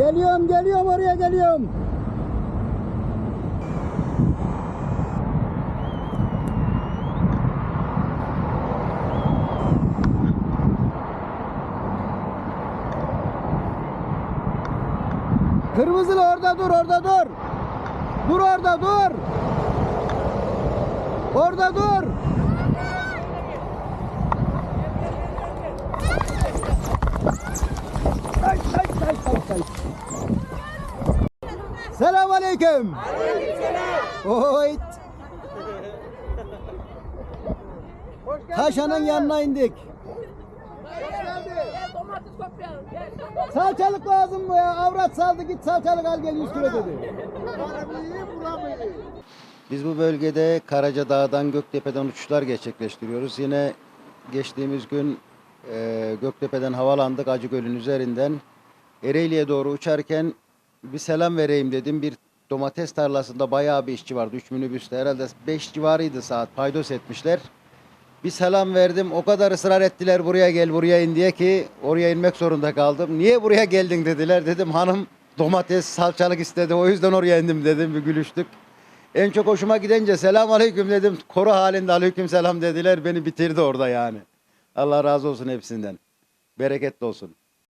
Geliyorum geliyorum oraya geliyorum. Kırmızılı orada dur orada dur. Dur orada dur. Orada dur. Selam aleyküm. Oy. Taşanın yanına indik. Salçalık lazım mı ya? Avrat saldı git salçalık al gel 100 kilo dedi. Biz bu bölgede Karaca Dağı'dan Göktepe'den uçuşlar gerçekleştiriyoruz. Yine geçtiğimiz gün e, Göktepe'den havalandık Acıgöl'ün üzerinden. Ereğli'ye doğru uçarken bir selam vereyim dedim. Bir domates tarlasında bayağı bir işçi vardı. 3 minibüste herhalde 5 civarıydı saat paydos etmişler. Bir selam verdim. O kadar ısrar ettiler buraya gel buraya in diye ki oraya inmek zorunda kaldım. Niye buraya geldin dediler. Dedim hanım domates salçalık istedi. O yüzden oraya indim dedim. Bir gülüştük. En çok hoşuma gidince selam aleyküm dedim. Koru halinde aleyküm selam dediler. Beni bitirdi orada yani. Allah razı olsun hepsinden. Bereketli olsun.